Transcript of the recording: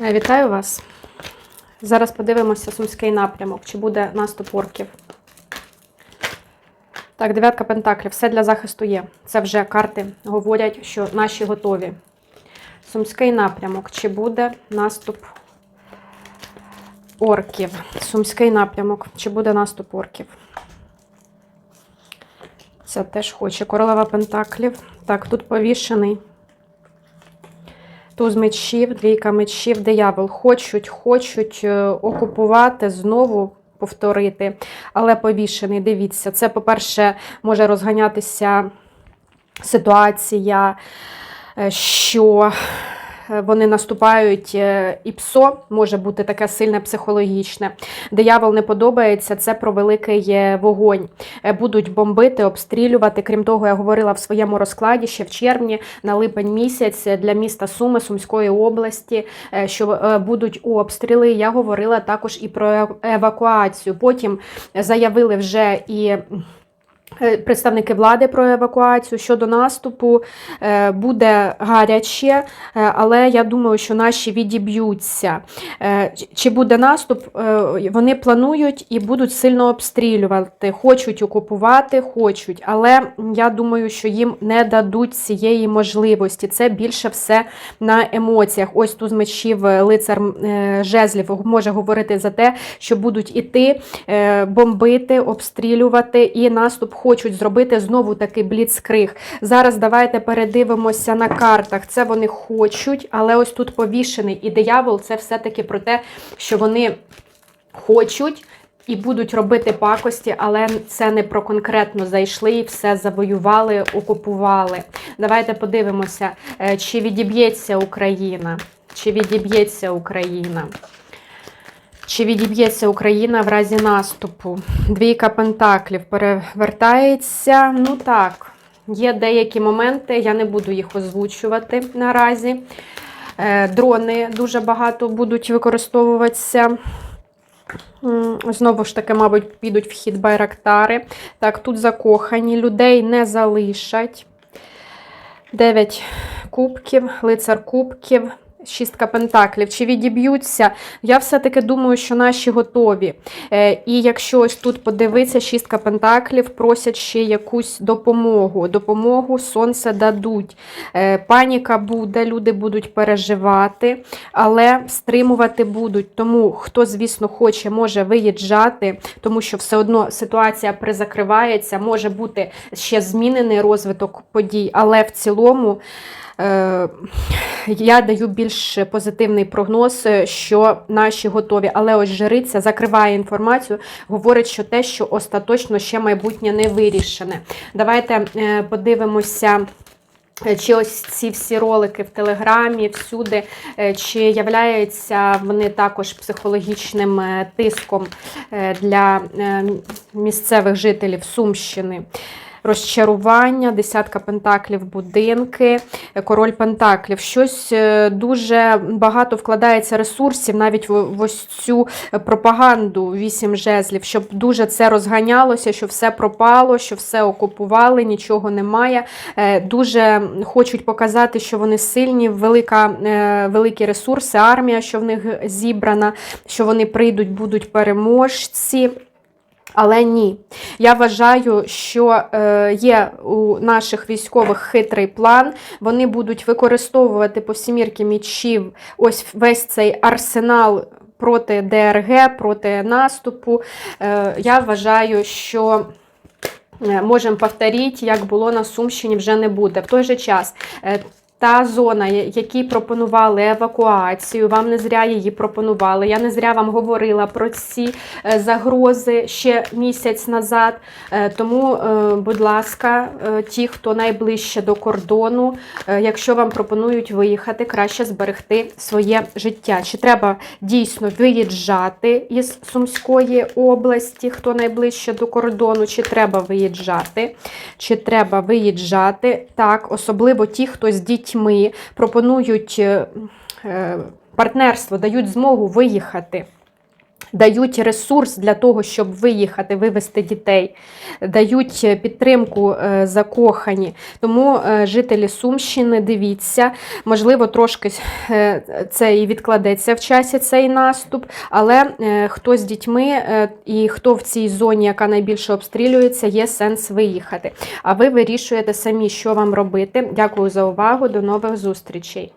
Е, Вітаю вас. Зараз подивимося сумський напрямок. Чи буде наступ орків? Так, дев'ятка пентаклів. Все для захисту є. Це вже карти говорять, що наші готові. Сумський напрямок. Чи буде наступ орків? Сумський напрямок. Чи буде наступ орків? Це теж хоче. Королева пентаклів. Так, тут повішений. Туз мечів, двійка мечів, диявол. Хочуть, хочуть е, окупувати, знову повторити, але повішений. Дивіться, це, по-перше, може розганятися ситуація, е, що вони наступають е, і псо може бути таке сильне психологічне. Диявол не подобається, це про великий е, вогонь. Е, Будуть бомбити, обстрілювати. Крім того, я говорила в своєму розкладі ще в червні на липень місяць для міста Суми Сумської області, е, що е, будуть обстріли. Я говорила також і про е- евакуацію. Потім заявили вже і. Е, Представники влади про евакуацію щодо наступу е, буде гаряче, е, але я думаю, що наші відіб'ються. Чи буде наступ? Вони планують і будуть сильно обстрілювати, хочуть окупувати, хочуть, але я думаю, що їм не дадуть цієї можливості. Це більше все на емоціях. Ось тут з мечів лицар жезлів може говорити за те, що будуть іти, бомбити, обстрілювати і наступ хочуть зробити знову такий бліцкриг. Зараз давайте передивимося на картах. Це вони хочуть, але ось тут повішений і диявол це все-таки про те, що вони хочуть. І будуть робити пакості, але це не про конкретно зайшли і все завоювали, окупували. Давайте подивимося, е, чи відіб'ється Україна. Чи відіб'ється Україна? Чи відіб'ється Україна в разі наступу? Двійка пентаклів перевертається. Ну так, є деякі моменти, я не буду їх озвучувати наразі. Е, Дрони дуже багато будуть використовуватися. Знову ж таки, мабуть, підуть в хід байрактари. Так, тут закохані, людей не залишать. Дев'ять кубків, лицар кубків, шістка пентаклів. Чи відіб'ються? Я все-таки думаю, що наші готові. Е, І якщо ось тут подивитися, шістка пентаклів просять ще якусь допомогу. Допомогу сонце дадуть. Е, Паніка буде, люди будуть переживати, але стримувати будуть. Тому хто, звісно, хоче, може виїжджати, тому що все одно ситуація призакривається, може бути ще змінений розвиток подій, але в цілому. Е, Я даю більш позитивний прогноз, е, що наші готові. Але ось жриця закриває інформацію, говорить, що те, що остаточно ще майбутнє не вирішене. Давайте е, подивимося. Чи ось ці всі ролики в Телеграмі, всюди, чи являються вони також психологічним тиском для місцевих жителів Сумщини? Розчарування, десятка пентаклів, будинки, король пентаклів. Щось е, дуже багато вкладається ресурсів навіть в, ось цю пропаганду вісім жезлів, щоб дуже це розганялося, що все пропало, що все окупували, нічого немає. Е, Дуже хочуть показати, що вони сильні, велика, е, великі ресурси, армія, що в них зібрана, що вони прийдуть, будуть переможці. Але ні, я вважаю, що е, є у наших військових хитрий план. Вони будуть використовувати по сімірки мічів ось весь цей арсенал проти ДРГ, проти наступу. Е, я вважаю, що. е, Можемо повторити, як було на Сумщині, вже не буде. В той же час та зона, я- якій пропонували евакуацію, вам не зря її пропонували. Я не зря вам говорила про ці е, загрози ще місяць назад. Е, Тому, е, будь ласка, ті, хто найближче до кордону, якщо вам пропонують виїхати, краще зберегти своє життя. Чи треба дійсно виїжджати із Сумської області, хто найближче до кордону, чи треба виїжджати? Чи треба виїжджати? Так, особливо ті, хто з дітьми пропонують е, е, партнерство, дають змогу виїхати. Дають ресурс для того, щоб виїхати, вивезти дітей, дають е, підтримку е, закохані. Тому е, жителі Сумщини, дивіться, можливо, трошки це і відкладеться в часі цей наступ, але хто з дітьми і хто в цій зоні, яка найбільше обстрілюється, є сенс виїхати. А ви вирішуєте самі, що вам робити. Дякую за увагу. До нових зустрічей.